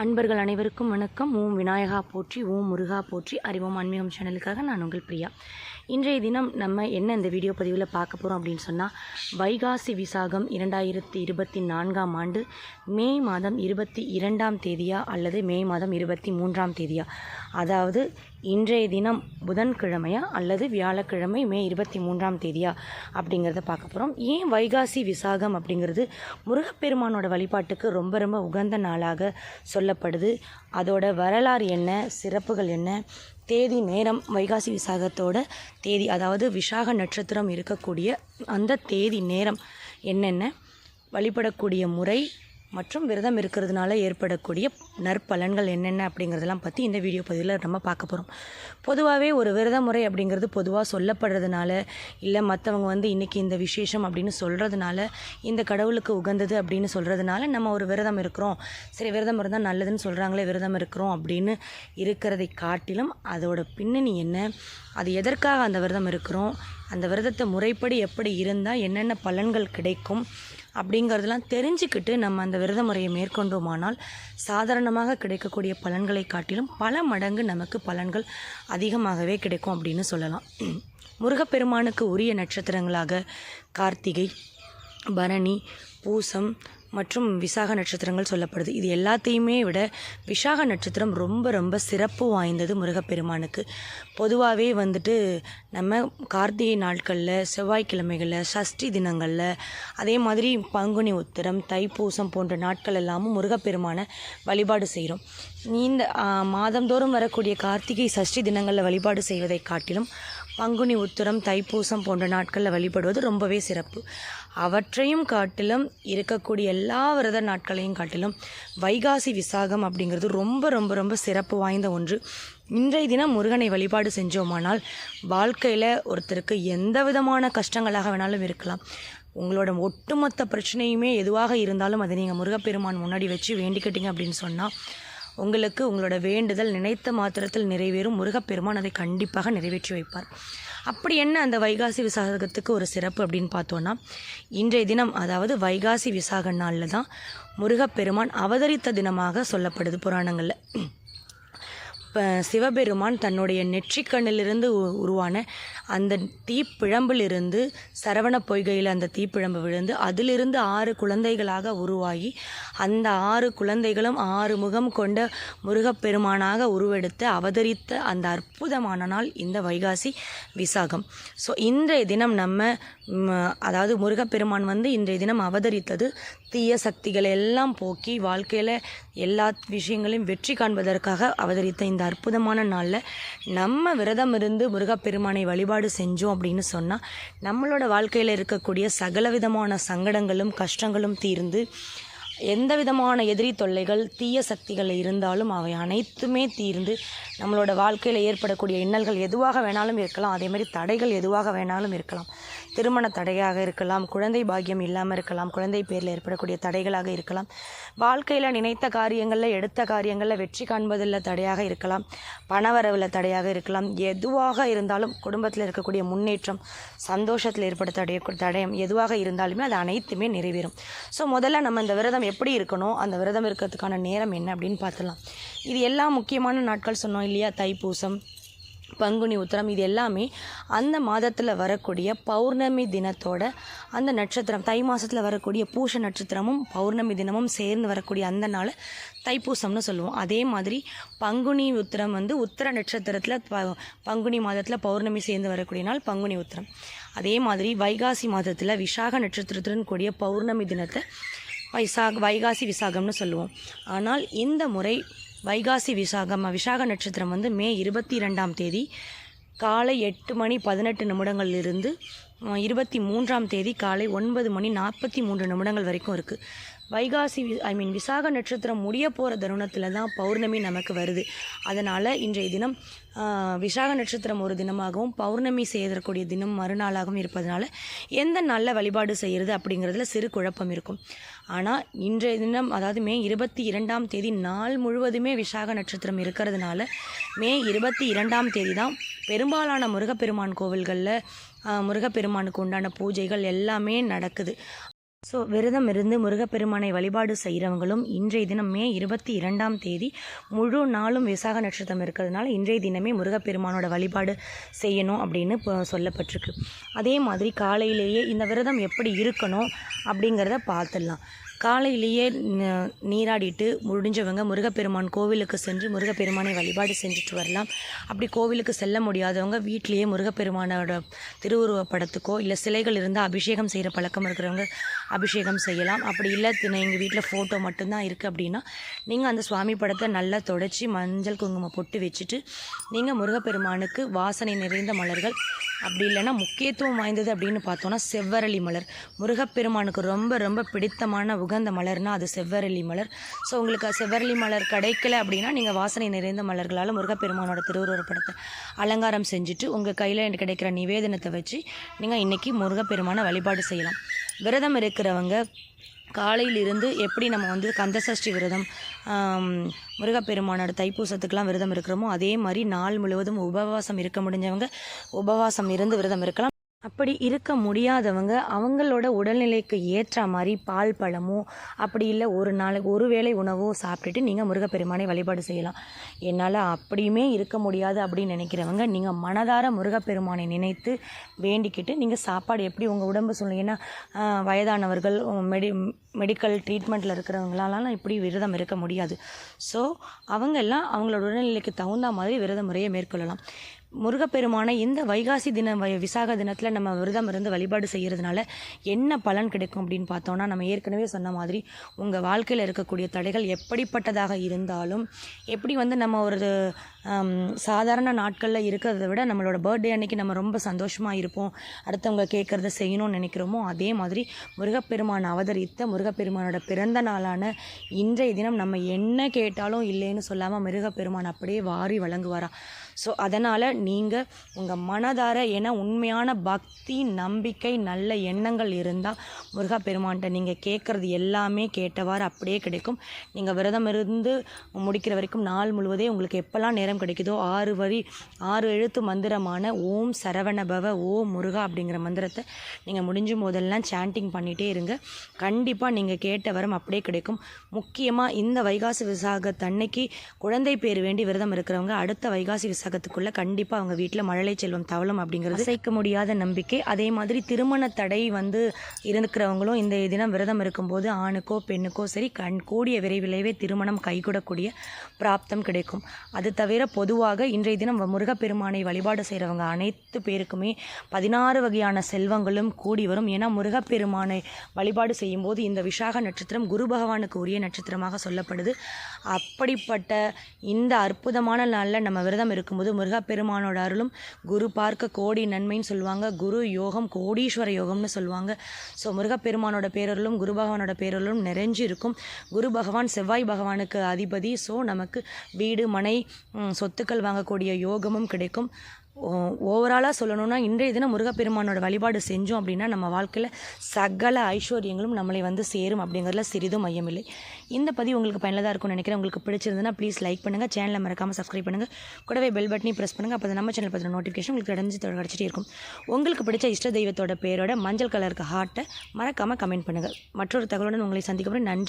அன்பர்கள் அனைவருக்கும் வணக்கம். ஓம் விநாயகா போற்றி ஓம் முருகா போற்றி. அறிவோம் ஆன்மீகம் சேனலுக்காக நான் உங்கள் பிரியா. இன்றைய தினம் நம்ம என்ன இந்த வீடியோ பதிவில் பார்க்க போகிறோம் அப்படின்னு சொன்னால் வைகாசி விசாகம் இரண்டாயிரத்தி இருபத்தி நான்காம் ஆண்டு மே மாதம் இருபத்தி இரண்டாம் தேதியா அல்லது மே மாதம் இருபத்தி மூன்றாம் தேதியா? அதாவது இன்றைய தினம் புதன்கிழமையா அல்லது வியாழக்கிழமை மே இருபத்தி மூன்றாம் தேதியா அப்படிங்கிறத பார்க்க போகிறோம் ஏன் வைகாசி விசாகம் அப்படிங்கிறது முருகப்பெருமானோட வழிபாட்டுக்கு ரொம்ப ரொம்ப உகந்த நாளாக சொல்லப்படுது. அதோட வரலாறு என்ன சிறப்புகள் என்ன தேதி நேரம் வைகாசி விசாகத்தோட தேதி அதாவது விசாக நட்சத்திரம் இருக்கக்கூடிய அந்த தேதி நேரம் என்னென்ன வழிபடக்கூடிய முறை மற்றும் விரதம் இருக்கிறதுனால ஏற்படக்கூடிய நற்பலன்கள் என்னென்ன அப்படிங்கிறதெல்லாம் பற்றி இந்த வீடியோ பதிவில் நம்ம பார்க்க போகிறோம் பொதுவாகவே ஒரு விரத முறை அப்படிங்கிறது பொதுவாக சொல்லப்படுறதுனால இல்லை மற்றவங்க வந்து இன்றைக்கி இந்த விசேஷம் அப்படின்னு சொல்கிறதுனால இந்த கடவுளுக்கு உகந்தது அப்படின்னு சொல்கிறதுனால நம்ம ஒரு விரதம் இருக்கிறோம். சரி விரதம் இருந்தால் நல்லதுன்னு சொல்கிறாங்களே விரதம் இருக்கிறோம் அப்படின்னு இருக்கிறதை காட்டிலும் அதோட பின்னணி என்ன? அது எதற்காக அந்த விரதம் இருக்கிறோம்? அந்த விரதத்தை முறைப்படி எப்படி இருந்தால் என்னென்ன பலன்கள் கிடைக்கும்? அப்படிங்கிறதெல்லாம் தெரிஞ்சுக்கிட்டு நம்ம அந்த விரத முறையை மேற்கொண்டோமானால் சாதாரணமாக கிடைக்கக்கூடிய பலன்களை காட்டிலும் பல மடங்கு நமக்கு பலன்கள் அதிகமாகவே கிடைக்கும் அப்படின்னு சொல்லலாம். முருகப்பெருமானுக்கு உரிய நட்சத்திரங்களாக கார்த்திகை பரணி பூசம் மற்றும் விசாக நட்சத்திரங்கள் சொல்லப்படுது. இது எல்லாத்தையுமே விட விசாக நட்சத்திரம் ரொம்ப ரொம்ப சிறப்பு வாய்ந்தது முருகப்பெருமானுக்கு. பொதுவாகவே வந்துட்டு நம்ம கார்த்திகை நாட்களில் செவ்வாய்க்கிழமைகளில் சஷ்டி தினங்களில் அதே மாதிரி பங்குனி உத்திரம் தைப்பூசம் போன்ற நாட்கள் எல்லாமும் முருகப்பெருமானை வழிபாடு செய்கிறோம் இந்த மாதந்தோறும் வரக்கூடிய கார்த்திகை சஷ்டி தினங்களில் வழிபாடு செய்வதை காட்டிலும் பங்குனி உத்திரம் தைப்பூசம் போன்ற நாட்களில் வழிபடுவது ரொம்பவே சிறப்பு. அவற்றையும் காட்டிலும் இருக்கக்கூடிய எல்லா விரத நாட்களையும் காட்டிலும் வைகாசி விசாகம் அப்படிங்கிறது ரொம்ப ரொம்ப ரொம்ப சிறப்பு வாய்ந்த ஒன்று. இன்றைய தினம் முருகனை வழிபாடு செஞ்சோமானால் வாழ்க்கையில் ஒருத்தருக்கு எந்த விதமான கஷ்டங்களாக வேணாலும் இருக்கலாம். உங்களோட ஒட்டுமொத்த பிரச்சனையுமே எதுவாக இருந்தாலும் அதை நீங்கள் முருகப்பெருமான் முன்னாடி வச்சு வேண்டிக்கிட்டீங்க அப்படின்னு சொன்னால் உங்களுக்கு உங்களோட வேண்டுதல் நினைத்த மாத்திரத்தில் நிறைவேறும். முருகப்பெருமான் அதை கண்டிப்பாக நிறைவேற்றி வைப்பார். அப்படி என்ன அந்த வைகாசி விசாகத்துக்கு ஒரு சிறப்பு அப்படின்னு பார்த்தோன்னா இன்றைய தினம் அதாவது வைகாசி விசாக நாளில் தான் முருகப்பெருமான் அவதரித்த தினமாக சொல்லப்படுது புராணங்களில். இப்போ சிவபெருமான் தன்னுடைய நெற்றிக்கண்ணிலிருந்து உருவான அந்த தீப்பிழம்பிலிருந்து சரவண பொய்கையில் அந்த தீப்பிழம்பு விழுந்து அதிலிருந்து ஆறு குழந்தைகளாக உருவாகி அந்த ஆறு குழந்தைகளும் ஆறு முகம் கொண்ட முருகப்பெருமானாக உருவெடுத்து அவதரித்த அந்த அற்புதமான நாள் இந்த வைகாசி விசாகம். ஸோ இன்றைய தினம் நம்ம அதாவது முருகப்பெருமான் வந்து இன்றைய தினம் அவதரித்தது தீய சக்திகளை எல்லாம் போக்கி வாழ்க்கையில் எல்லா விஷயங்களையும் வெற்றி காண்பதற்காக அவதரித்த இந்த அற்புதமான நாளில் நம்ம விரதம் இருந்து முருகப்பெருமானை வழிபாடு செஞ்சோம் அப்படின்னு சொன்னால் நம்மளோட வாழ்க்கையில் இருக்கக்கூடிய சகல விதமான சங்கடங்களும் கஷ்டங்களும் தீர்ந்து எந்த விதமான எதிரி தொல்லைகள் தீய சக்திகள் இருந்தாலும் அவை அனைத்துமே தீர்ந்து நம்மளோட வாழ்க்கையில் ஏற்படக்கூடிய இன்னல்கள் எதுவாக வேணாலும் இருக்கலாம். அதே மாதிரி தடைகள் எதுவாக வேணாலும் இருக்கலாம். திருமண தடையாக இருக்கலாம் குழந்தை பாக்கியம் இல்லாமல் இருக்கலாம் குழந்தை பேரில் ஏற்படக்கூடிய தடைகளாக இருக்கலாம். வாழ்க்கையில் நினைத்த காரியங்களில் எடுத்த காரியங்களில் வெற்றி காண்பதில் தடையாக இருக்கலாம் பணவரவில் தடையாக இருக்கலாம். எதுவாக இருந்தாலும் குடும்பத்தில் இருக்கக்கூடிய முன்னேற்றம் சந்தோஷத்தில் ஏற்பட தடைய தடயம் எதுவாக இருந்தாலுமே அது அனைத்துமே நிறைவேறும். ஸோ முதல்ல நம்ம இந்த விரதம் எப்படி இருக்கணும் அந்த விரதம் இருக்கிறதுக்கான நேரம் என்ன அப்படின்னு பார்த்துலாம் இது எல்லா முக்கியமான நாட்கள் சொன்னோம் இல்லையா? தைப்பூசம் பங்குனி உத்திரம் இது எல்லாமே அந்த மாதத்தில் வரக்கூடிய பௌர்ணமி தினத்தோட அந்த நட்சத்திரம் தை மாதத்தில் வரக்கூடிய பூஷ நட்சத்திரமும் பௌர்ணமி தினமும் சேர்ந்து வரக்கூடிய அந்த நாள் தைப்பூசம்னு சொல்லுவோம். அதே மாதிரி பங்குனி உத்திரம் வந்து உத்திர நட்சத்திரத்தில் ப பங்குனி மாதத்தில் பௌர்ணமி சேர்ந்து வரக்கூடிய நாள் பங்குனி உத்திரம். அதே மாதிரி வைகாசி மாதத்தில் விசாக நட்சத்திரத்துடன் கூடிய பௌர்ணமி தினத்தை வைசாக் வைகாசி விசாகம்னு சொல்லுவோம். ஆனால் இந்த முறை வைகாசி விசாகம் விசாக நட்சத்திரம் வந்து மே இருபத்தி ரெண்டாம் தேதி காலை எட்டு மணி பதினெட்டு நிமிடங்களிலிருந்து இருபத்தி மூன்றாம் தேதி காலை ஒன்பது மணி நாற்பத்தி மூன்று நிமிடங்கள் வரைக்கும் இருக்குது வைகாசி ஐ மீன் விசாக நட்சத்திரம் முடிய போகிற தருணத்தில் தான் பௌர்ணமி நமக்கு வருது. அதனால் இன்றைய தினம் விசாக நட்சத்திரம் ஒரு தினமாகவும் பௌர்ணமி செய்யக்கூடிய தினம் மறுநாளாகவும் இருப்பதனால எந்த நல்ல வழிபாடு செய்கிறது அப்படிங்கிறதுல சிறு குழப்பம் இருக்கும். ஆனால் இன்றைய தினம் அதாவது மே இருபத்தி இரண்டாம் தேதி நாள் முழுவதுமே விசாக நட்சத்திரம் இருக்கிறதுனால மே இருபத்தி இரண்டாம் தேதி தான் பெரும்பாலான முருகப்பெருமான் கோவில்களில் முருகப்பெருமானுக்கு உண்டான பூஜைகள் எல்லாமே நடக்குது. ஸோ விரதம் இருந்து முருகப்பெருமானை வழிபாடு செய்கிறவங்களும் இன்றைய தினம் மே இருபத்தி இரண்டாம் தேதி முழு நாளும் விசாக நட்சத்திரம் இருக்கிறதுனால இன்றைய தினமே முருகப்பெருமானோட வழிபாடு செய்யணும் அப்படின்னு சொல்லப்பட்டிருக்கு. அதே மாதிரி காலையிலேயே இந்த விரதம் எப்படி இருக்கணும் அப்படிங்கிறத பார்த்துடலாம். காலையிலேயே நீராடிட்டு முடிஞ்சவங்க முருகப்பெருமான் கோவிலுக்கு சென்று முருகப்பெருமானை வழிபாடு செஞ்சுட்டு வரலாம். அப்படி கோவிலுக்கு செல்ல முடியாதவங்க வீட்டிலேயே முருகப்பெருமானோட திருவுருவப்படத்துக்கோ இல்லை சிலைகள் இருந்தால் அபிஷேகம் செய்கிற பழக்கம் இருக்கிறவங்க அபிஷேகம் செய்யலாம். அப்படி இல்லை எங்கள் வீட்டில் ஃபோட்டோ மட்டும்தான் இருக்குது அப்படின்னா நீங்கள் அந்த சுவாமி படத்தை நல்லா தொடச்சி மஞ்சள் குங்குமம் பொட்டு வச்சுட்டு நீங்கள் முருகப்பெருமானுக்கு வாசனை நிறைந்த மலர்கள் அப்படி இல்லைன்னா முக்கியத்துவம் வாய்ந்தது அப்படின்னு பார்த்தோன்னா செவ்வரளி மலர். முருகப்பெருமானுக்கு ரொம்ப ரொம்ப பிடித்தமான உகந்த மலர்னால் அது செவ்வரளி மலர். ஸோ உங்களுக்கு செவ்வரளி மலர் கிடைக்கல அப்படின்னா நீங்கள் வாசனை நிறைந்த மலர்களால் முருகப்பெருமானோட திருவுருவப் படத்தை அலங்காரம் செஞ்சுட்டு உங்கள் கையில் கிடைக்கிற நிவேதனத்தை வச்சு நீங்கள் இன்றைக்கி முருகப்பெருமானை வழிபாடு செய்யலாம். விரதம் இருக்கிறவங்க காலையிலிருந்து எப்படி நம்ம வந்து கந்தசஷ்டி விரதம் முருகப்பெருமானோட தைப்பூசத்துக்கெலாம் விரதம் இருக்கிறோமோ அதே மாதிரி நாள் முழுவதும் உபவாசம் இருக்க முடிஞ்சவங்க உபவாசம் இருந்து விரதம் இருக்கலாம். அப்படி இருக்க முடியாதவங்க அவங்களோட உடல்நிலைக்கு ஏற்ற மாதிரி பால் பழமோ அப்படி இல்லை ஒரு நாளைக்கு ஒரு வேளை உணவோ சாப்பிட்டுட்டு நீங்கள் முருகப்பெருமானை வழிபாடு செய்யலாம். என்னால் அப்படியுமே இருக்க முடியாது அப்படின்னு நினைக்கிறவங்க நீங்கள் மனதார முருகப்பெருமானை நினைத்து வேண்டிக்கிட்டு நீங்கள் சாப்பாடு எப்படி உங்கள் உடம்பு சூழ்நிலை வயதானவர்கள் மெடி மெடிக்கல் ட்ரீட்மெண்ட்டில் இருக்கிறவங்களாலாம் இப்படி விரதம் இருக்க முடியாது. ஸோ அவங்கெல்லாம் அவங்களோட உடல்நிலைக்கு தகுந்த மாதிரி விரத முறையை மேற்கொள்ளலாம். முருகப்பெருமானை இந்த வைகாசி தின விசாக தினத்தில் நம்ம விரதம் இருந்து வழிபாடு செய்கிறதுனால என்ன பலன் கிடைக்கும் அப்படின்னு பார்த்தோன்னா நம்ம ஏற்கனவே சொன்ன மாதிரி உங்கள் வாழ்க்கையில் இருக்கக்கூடிய தடைகள் எப்படிப்பட்டதாக இருந்தாலும் எப்படி வந்து நம்ம ஒரு சாதாரண நாட்களில் இருக்கிறத விட நம்மளோட பர்த்டே அன்னைக்கு நம்ம ரொம்ப சந்தோஷமாக இருப்போம் அடுத்தவங்க கேட்குறத செய்யணும்னு நினைக்கிறோமோ அதே மாதிரி முருகப்பெருமான் அவதரித்த முருகப்பெருமானோட பிறந்த நாளான இன்றைய தினம் நம்ம என்ன கேட்டாலும் இல்லைன்னு சொல்லாமல் முருகப்பெருமான் அப்படியே வாரி வழங்குவாரா. ஸோ அதனால் நீங்கள் உங்கள் மனதார ஏன்னா உண்மையான பக்தி நம்பிக்கை நல்ல எண்ணங்கள் இருந்தால் முருகா பெருமான்கிட்ட நீங்கள் கேட்குறது எல்லாமே கேட்டவாறு அப்படியே கிடைக்கும். நீங்கள் விரதம் இருந்து முடிக்கிற வரைக்கும் நாள் முழுவதே உங்களுக்கு எப்போல்லாம் நேரம் கிடைக்குதோ ஆறு வரி ஆறு எழுத்து மந்திரமான ஓம் சரவணபவ ஓம் முருகா அப்படிங்கிற மந்திரத்தை நீங்கள் முடிஞ்சும் போதெல்லாம் சாண்டிங் பண்ணிகிட்டே இருங்க. கண்டிப்பாக நீங்கள் கேட்ட வரம் அப்படியே கிடைக்கும். முக்கியமாக இந்த வைகாசி விசாகத்தன்னைக்கு குழந்தை பேர் வேண்டி விரதம் இருக்கிறவங்க அடுத்த வைகாசி சகத்துக்குள்ளே கண்டிப்பாக அவங்க வீட்டில் மழலை செல்வம் தவளம் அப்படிங்கிறது சேர்க்க முடியாத நம்பிக்கை. அதே மாதிரி திருமண தடை வந்து இருக்கிறவங்களும் இந்த தினம் விரதம் இருக்கும்போது ஆணுக்கோ பெண்ணுக்கோ சரி கண் கூடிய விரைவிலேயே திருமணம் கைகூடக்கூடிய பிராப்தம் கிடைக்கும். அது தவிர பொதுவாக இன்றைய தினம் முருகப்பெருமானை வழிபாடு செய்கிறவங்க அனைத்து பேருக்குமே பதினாறு வகையான செல்வங்களும் கூடி வரும். ஏன்னா முருகப்பெருமானை வழிபாடு செய்யும்போது இந்த விஷாக நட்சத்திரம் குரு பகவானுக்கு உரிய நட்சத்திரமாக சொல்லப்படுது. அப்படிப்பட்ட இந்த அற்புதமான நாளில் நம்ம விரதம் இருக்கும் இருக்கும்போது முருகப்பெருமானோட அருளும் குரு பார்க்க கோடி நன்மைன்னு சொல்லுவாங்க. குரு யோகம் கோடீஸ்வர யோகம்னு சொல்லுவாங்க. ஸோ முருகப்பெருமானோட பேரருளும் குரு பகவானோட பேரருளும் நிறைஞ்சு இருக்கும் குரு பகவான் செவ்வாய் பகவானுக்கு அதிபதி. ஸோ நமக்கு வீடு மனை சொத்துக்கள் வாங்கக்கூடிய யோகமும் கிடைக்கும். ஓவராலாக சொல்லணும்னா இன்றைய தினம் முருகப்பெருமானோட வழிபாடு செஞ்சோம் அப்படின்னா நம்ம வாழ்க்கையில் சகல ஐஸ்வர்யங்களும் நம்மளை வந்து சேரும் அப்படிங்கிறதுல சிறிதும் மையமில்லை. இந்த பதிவு உங்களுக்கு பயனுள்ளதாக இருக்கும்னு நினைக்கிறேன். உங்களுக்கு பிடிச்சிருந்ததுன்னா ப்ளீஸ் லைக் பண்ணுங்கள் சேனலை மறக்காமல் சப்ஸ்கிரைப் பண்ணுங்கள் கூடவே பெல் பட்டனையும் ப்ரெஸ் பண்ணுங்கள் அப்போ நம்ம சேனல் பற்றின நோட்டிஃபிகேஷன் உங்களுக்கு கிடைச்சி கிடச்சிட்டே இருக்கும். உங்களுக்கு பிடிச்ச இஷ்ட தெய்வத்தோட பேரோட மஞ்சள் கலருக்கு ஹார்ட்டை மறக்காமல் கமெண்ட் பண்ணுங்கள் மற்றொரு தகவலுடன் உங்களை சந்திக்கப்படும் நன்றி.